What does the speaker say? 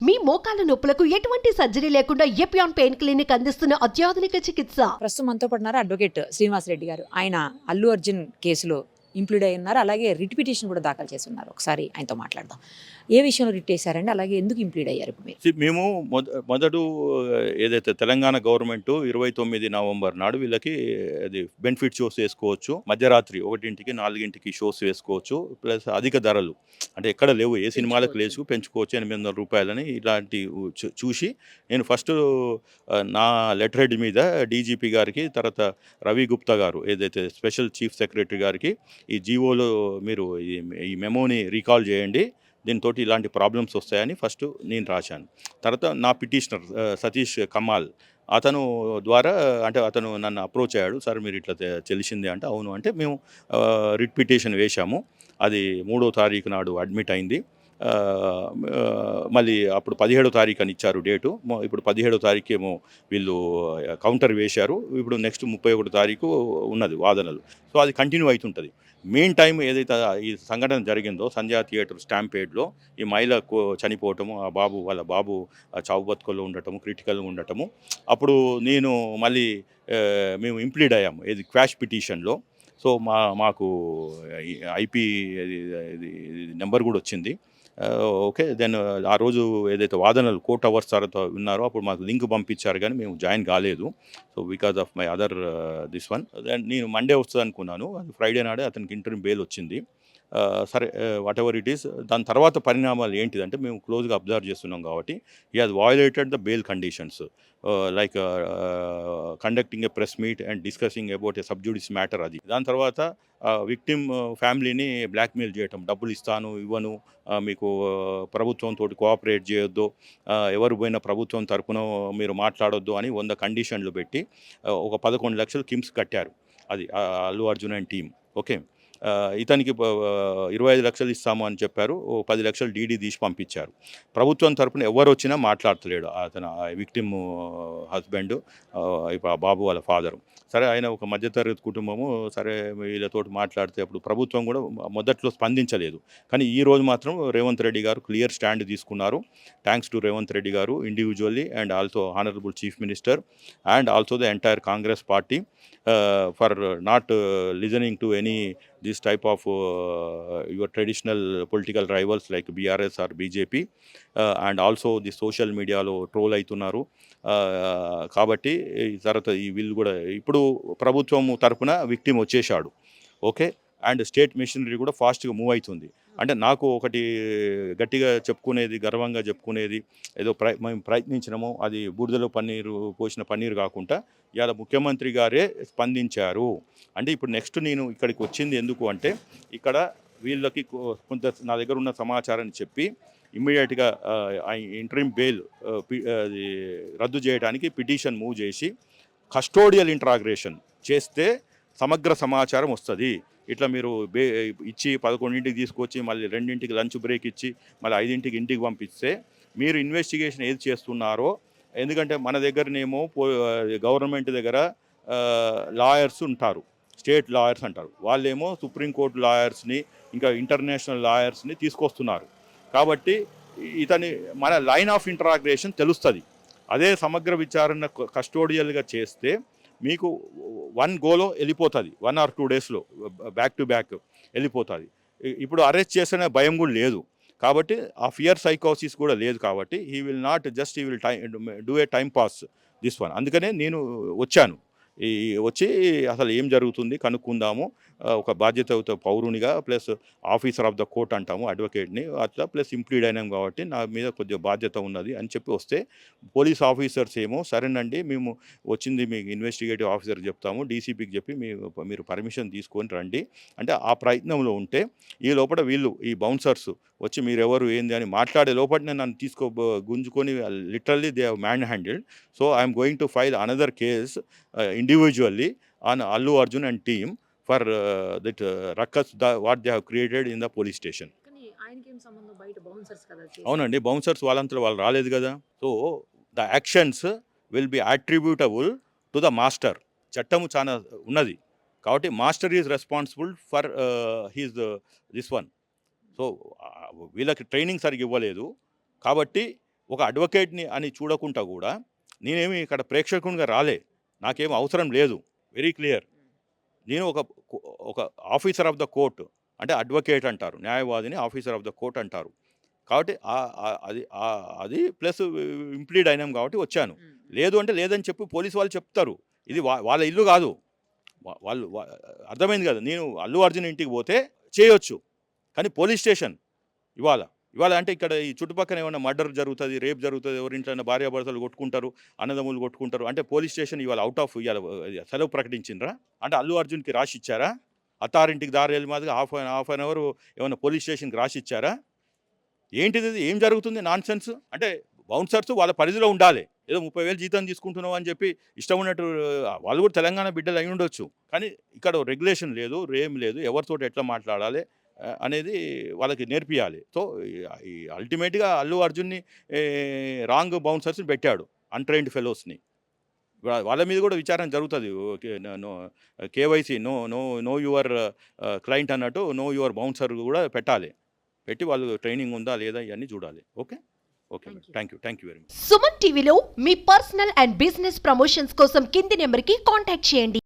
మీ మోకాల నొప్పులకు ఎటువంటి సర్జరీ లేకుండా ఎపియాన్ పెయిన్ క్లినిక్ అందిస్తున్న అత్యాధునిక చికిత్స? ప్రస్తుతం మనతో పడినారు అడ్వకేట్ శ్రీనివాస్ రెడ్డి గారు. ఆయన అల్లు అర్జున్ కేసులో ఇంప్లూడ్ అయి ఉన్నారు. అలాగే రిట్ పిటిషన్ కూడా దాఖలు చేసి ఉన్నారు. ఒకసారి ఆయనతో మాట్లాడదాం. ఏ విషయంలో రిట్ వేశారండి? అలాగే ఎందుకు ఇంప్లీడ్ అయ్యారు ఇప్పుడు మీరు? మేము మొద మొదట ఏదైతే తెలంగాణ గవర్నమెంట్ ఇరవై తొమ్మిది నవంబర్ నాడు వీళ్ళకి అది బెనిఫిట్ షోస్ వేసుకోవచ్చు. మధ్యరాత్రి ఒకటింటికి నాలుగింటికి షోస్ వేసుకోవచ్చు. ప్లస్ అధిక ధరలు. అంటే ఎక్కడ లేవు. ఏ సినిమాలకు లేచు పెంచుకోవచ్చు. ఎనిమిది వందల రూపాయలని ఇలాంటి చూ- చూసి నేను ఫస్ట్ నా లెటర్ హెడ్ మీద డీజీపీ గారికి తర్వాత రవి గుప్తా గారు ఏదైతే స్పెషల్ చీఫ్ సెక్రటరీ గారికి ఈ జీవోలో మీరు ఈ- ఈ మెమోని రీకాల్ చేయండి. దీంతో ఇలాంటి ప్రాబ్లమ్స్ వస్తాయని ఫస్ట్ నేను రాశాను. తర్వాత నా పిటిషనర్ సతీష్ కమాల్ అతను ద్వారా అంటే అతను నన్ను అప్రోచ్ అయ్యాడు. సార్ మీరు ఇట్లా తెలిసింది తెలిసిందే అంటే అవును అంటే మేము రిట్ పిటిషన్ వేశాము. అది మూడో తారీఖు నాడు అడ్మిట్ అయింది. మళ్ళీ అప్పుడు పదిహేడో తారీఖు అని ఇచ్చారు డేటు. ఇప్పుడు పదిహేడో తారీఖు ఏమో వీళ్ళు కౌంటర్ వేశారు. ఇప్పుడు నెక్స్ట్ ముప్పై ఒకటో తారీఖు ఉన్నది వాదనలు. సో అది కంటిన్యూ అవుతుంటుంది. మెయిన్ టైం ఏదైతే ఈ సంఘటన జరిగిందో సంధ్యా థియేటర్ స్టాంపేడ్లో ఈ మహిళ కో- చనిపోవటము ఆ బాబు వాళ్ళ బాబు చావు బతుకల్లో ఉండటము క్రిటికల్గా ఉండటము. అప్పుడు నేను మళ్ళీ మేము ఇంప్లీడ్ అయ్యాము. ఇది క్వాష్ పిటిషన్లో. సో మా మాకు ఐపీ నెంబర్ కూడా వచ్చింది. ఓకే దెన్ ఆ రోజు ఏదైతే వాదనలు కోర్ట్ అవర్స్ తర్వాత ఉన్నారో అప్పుడు మాకు లింక్ పంపించారు కానీ మేము జాయిన్ కాలేదు. So because of my other this one then నేను మండే వస్తుంది అనుకున్నాను అది ఫ్రైడే నాడే అతనికి ఇంటర్వ్యూ బెయిల్ వచ్చింది. సరే వాట్ ఎవర్ ఇట్ ఈస్ దాని తర్వాత పరిణామాలు ఏంటిదంటే మేము క్లోజ్గా అబ్జర్వ్ చేస్తున్నాం కాబట్టి ఈ has violated the bail conditions like conducting a press meet and discussing about a sub judice matter అది. దాని తర్వాత విక్టిమ్ ఫ్యామిలీని బ్లాక్మెయిల్ చేయటం డబ్బులు ఇస్తాను ఇవ్వను మీకు ప్రభుత్వంతో కోఆపరేట్ చేయొద్దు ఎవరు పోయిన ప్రభుత్వం తరపున మీరు మాట్లాడొద్దు అని వంద కండిషన్లు పెట్టి ఒక పదకొండు లక్షలు కిమ్స్ కట్టారు. అది Allu Arjun and team okay? ఇతనికి ఇరవై ఐదు లక్షలు ఇస్తాము అని చెప్పారు. ఓ పది లక్షలు డీడీ తీసి పంపించారు. ప్రభుత్వం తరపున ఎవరు వచ్చినా మాట్లాడతలేడు అతను విక్టిమ్ హస్బెండ్ ఇప్పుడు ఆ బాబు వాళ్ళ ఫాదరు. సరే ఆయన ఒక మధ్యతరగతి కుటుంబము. సరే వీళ్ళతో మాట్లాడితే అప్పుడు ప్రభుత్వం కూడా మొదట్లో స్పందించలేదు. కానీ ఈ రోజు మాత్రం రేవంత్ రెడ్డి గారు క్లియర్ స్టాండ్ తీసుకున్నారు. Thanks to Revanth Reddy garu individually and also honourable chief minister and also the entire Congress party for not listening to any this type of uh, your traditional political rivals like BRS or BJP uh, and also the social మీడియాలో troll అవుతున్నారు uh, కాబట్టి తర్వాత ఈ వీళ్ళు కూడా ఇప్పుడు ప్రభుత్వం తరపున విక్టిమ్ వచ్చేసాడు ఓకే అండ్ స్టేట్ మిషనరీ కూడా ఫాస్ట్గా మూవ్ అవుతుంది అంటే నాకు ఒకటి గట్టిగా చెప్పుకునేది గర్వంగా చెప్పుకునేది ఏదో ప్రయ మేము ప్రయత్నించినాము అది బూడిదలో పన్నీరు పోసిన పన్నీరు కాకుండా ఇవాళ ముఖ్యమంత్రి గారే స్పందించారు. అంటే ఇప్పుడు నెక్స్ట్ నేను ఇక్కడికి వచ్చింది ఎందుకు అంటే ఇక్కడ వీళ్ళకి కొంత నా దగ్గర ఉన్న సమాచారాన్ని చెప్పి ఇమ్మీడియట్గా ఇంటరీమ్ బెయిల్ అది రద్దు చేయడానికి పిటిషన్ మూవ్ చేసి కస్టోడియల్ ఇంట్రాగ్రేషన్ చేస్తే సమగ్ర సమాచారం వస్తుంది. ఇట్లా మీరు బే ఇచ్చి పదకొండింటికి తీసుకొచ్చి మళ్ళీ రెండింటికి లంచ్ బ్రేక్ ఇచ్చి మళ్ళీ ఐదింటికి ఇంటికి పంపిస్తే మీరు ఇన్వెస్టిగేషన్ ఏది చేస్తున్నారో ఎందుకంటే మన దగ్గరనేమో పో గవర్నమెంట్ దగ్గర లాయర్స్ ఉంటారు. స్టేట్ లాయర్స్ అంటారు. వాళ్ళేమో సుప్రీంకోర్టు లాయర్స్ని ఇంకా ఇంటర్నేషనల్ లాయర్స్ని తీసుకొస్తున్నారు. కాబట్టి ఇతని మన లైన్ ఆఫ్ ఇంటరాగ్రేషన్ తెలుస్తుంది. అదే సమగ్ర విచారణ కస్టోడియల్గా చేస్తే మీకు వన్ గోలో వెళ్ళిపోతుంది. వన్ ఆర్ టూ డేస్లో బ్యాక్ టు బ్యాక్ వెళ్ళిపోతుంది. ఇప్పుడు అరెస్ట్ చేసిన భయం కూడా లేదు. కాబట్టి ఆ ఫియర్ సైకోసిస్ కూడా లేదు కాబట్టి he will not just he will time do a time pass this one అందుకనే నేను వచ్చాను. ఈ వచ్చి అసలు ఏం జరుగుతుంది? కనుక్కుందాము. ఒక బాధ్యత పౌరునిగా plus officer of the court అంటాము అడ్వకేట్ని. అట్లా ప్లస్ ఇంప్లీడ్ అయినాం కాబట్టి నా మీద కొద్దిగా బాధ్యత ఉన్నది అని చెప్పి వస్తే పోలీస్ ఆఫీసర్స్ ఏమో సరేనండి మేము వచ్చింది మీకు ఇన్వెస్టిగేటివ్ ఆఫీసర్ చెప్తాము డీసీపీకి చెప్పి మీ మీరు పర్మిషన్ తీసుకొని రండి. అంటే ఆ ప్రయత్నంలో ఉంటే ఈ లోపల వీళ్ళు ఈ బౌన్సర్స్ వచ్చి మీరెవరు ఏంది అని మాట్లాడే లోపలనే నన్ను తీసుకో గుంజుకొని literally they have manhandled so I'm going to file another case individually on Allu Arjun and team. For that ruckus the what they have created in the police station. అవునండి బౌన్సర్స్ వాళ్ళంతా వాళ్ళు రాలేదు కదా. So the actions will be attributable to the master. చట్టము చాలా ఉన్నది. కాబట్టి master is responsible for his this one. So వీళ్ళకి ట్రైనింగ్ సరిగ్గా ఇవ్వలేదు. కాబట్టి ఒక అడ్వకేట్ని అని చూడకుండా కూడా నేనేమి ఇక్కడ ప్రేక్షకునిగా రాలే. నాకేం అవసరం లేదు. Very clear. నేను ఒక ఒక ఆఫీసర్ ఆఫ్ ద కోర్ట్ అంటే అడ్వకేట్ అంటారు. న్యాయవాదిని ఆఫీసర్ ఆఫ్ ద కోర్ట్ అంటారు. కాబట్టి అది అది ప్లస్ ఇంప్లీడ్ అయినాం కాబట్టి వచ్చాను. లేదు అంటే లేదని చెప్పి పోలీసు వాళ్ళు చెప్తారు. ఇది వా- వాళ్ళ ఇల్లు కాదు. వాళ్ళు అర్థమైంది కదా. నేను అల్లు అర్జున్ ఇంటికి పోతే చేయొచ్చు. కానీ పోలీస్ స్టేషన్ ఇవాళ. ఇవాళ అంటే ఇక్కడ ఈ చుట్టుపక్కల ఏమైనా మర్డర్ జరుగుతుంది రేప్ జరుగుతుంది ఎవరింట్లో భార్యాభర్తలు కొట్టుకుంటారు అన్నదమ్ములు కొట్టుకుంటారు అంటే పోలీస్ స్టేషన్ ఇవాళ అవుట్ ఆఫ్ ఇవాళ సెలవు ప్రకటించిండ్రా? అంటే అల్లు అర్జున్కి రాసి ఇచ్చారా అత్తారింటికి దారి వెళ్ళి మాదిరి half an half an hour ఏమైనా పోలీస్ స్టేషన్కి రాసి ఇచ్చారా ఏంటిది ఏం జరుగుతుంది? నాన్ సెన్స్ అంటే బౌన్సర్స్ వాళ్ళ పరిధిలో ఉండాలి. ఏదో ముప్పై వేలు జీతం తీసుకుంటున్నావు అని చెప్పి ఇష్టం ఉన్నట్టు వాళ్ళు కూడా తెలంగాణ బిడ్డలు అయి ఉండొచ్చు. కానీ ఇక్కడ రెగ్యులేషన్ లేదు రేం లేదు ఎవరితో ఎట్లా మాట్లాడాలి? అనేది వాళ్ళకి నేర్పియాలి. సో ఈ అల్టిమేట్గా అల్లు అర్జున్ని రాంగ్ బౌన్సర్స్ని పెట్టాడు అన్ట్రైన్డ్ ఫెలోస్ని. వాళ్ళ మీద కూడా విచారణ జరుగుతుంది. KYC know know know your client అన్నట్టు నో యువర్ బౌన్సర్ కూడా పెట్టాలి. పెట్టి వాళ్ళు ట్రైనింగ్ ఉందా లేదా ఇవన్నీ చూడాలి. Okay? Okay. Thank you thank you very much. Suman టీవీలో మీ పర్సనల్ అండ్ బిజినెస్ ప్రమోషన్స్ కోసం కింది నెంబర్కి కాంటాక్ట్ చేయండి.